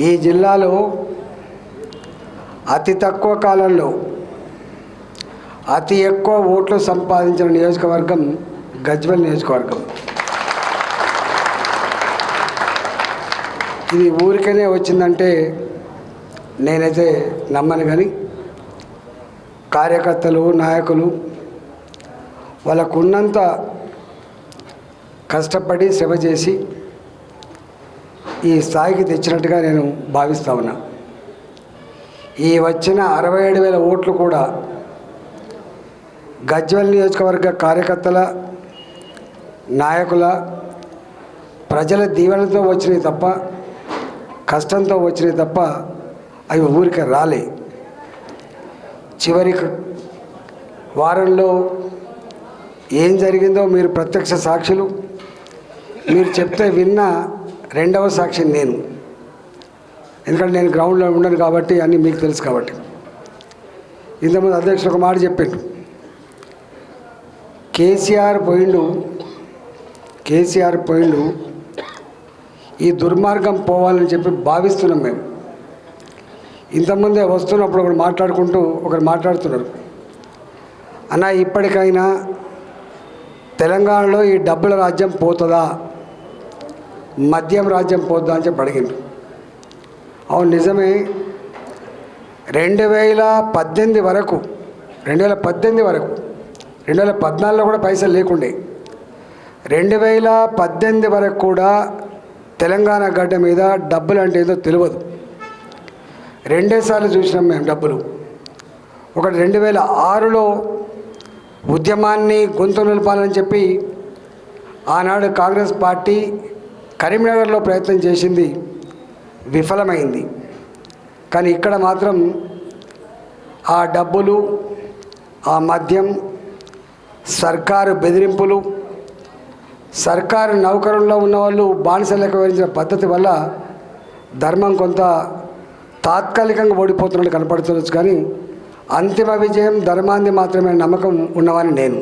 ఈ జిల్లాలో అతి తక్కువ కాలంలో అతి ఎక్కువ ఓట్లు సంపాదించిన నియోజకవర్గం గజ్వెల్ నియోజకవర్గం. ఇది ఊరికనే వచ్చిందంటే నేనైతే నమ్మను కానీ కార్యకర్తలు నాయకులు వాళ్ళకు ఉన్నంత కష్టపడి శ్రమ చేసి ఈ స్థాయికి తెచ్చినట్టుగా నేను భావిస్తా ఉన్నా. ఈ వచ్చిన అరవై ఏడు వేల ఓట్లు కూడా గజ్వల్ నియోజకవర్గ కార్యకర్తల నాయకుల ప్రజల దీవెనతో వచ్చినాయి తప్ప కష్టంతో వచ్చినాయి తప్ప అవి ఊరికి రాలే. చివరి వారంలో ఏం జరిగిందో మీరు ప్రత్యక్ష సాక్షులు మీరు చెప్తే విన్న రెండవ సాక్షి నేను. ఎందుకంటే నేను గ్రౌండ్లో ఉండను కాబట్టి అన్నీ మీకు తెలుసు కాబట్టి. ఇంతకుముందు అధ్యక్షుడు ఒక మాట చెప్పాడు. కేసీఆర్ పోయిండు కేసీఆర్ పోయిండు ఈ దుర్మార్గం పోవాలని చెప్పి భావిస్తున్నాం మేము. ఇంతకుముందే వస్తున్నప్పుడు ఒకరు మాట్లాడుకుంటూ ఒకరు మాట్లాడుతున్నారు. అన్న ఇప్పటికైనా తెలంగాణలో ఈ డబ్బుల రాజ్యం పోతుందా? మద్యం రాజ్యం పోద్దా అని చెప్పి అడిగిండు అవును నిజమే. రెండు వేల పద్దెనిమిది వరకు రెండు వేల పద్దెనిమిది వరకు రెండు వేల పద్నాలుగులో కూడా పైసలు లేకుండే. రెండు వేల పద్దెనిమిది వరకు కూడా తెలంగాణ గడ్డ మీద డబ్బులు అంటే ఏదో తెలియదు. రెండేసార్లు చూసినాం మేము డబ్బులు. ఒకటి రెండు వేల ఆరులో ఉద్యమాన్ని గొంతు నిలపాలని చెప్పి ఆనాడు కాంగ్రెస్ పార్టీ కరీంనగర్లో ప్రయత్నం చేసింది విఫలమైంది. కానీ ఇక్కడ మాత్రం ఆ డబ్బులు ఆ మద్యం సర్కారు బెదిరింపులు సర్కారు నౌకరుల్లో ఉన్నవాళ్ళు బానిసలకు వివరించిన పద్ధతి వల్ల ధర్మం కొంత తాత్కాలికంగా ఓడిపోతున్నట్టు కనపడుతుండొచ్చు కానీ అంతిమ విజయం ధర్మాన్ని మాత్రమే నమ్మకం ఉన్నవాని నేను.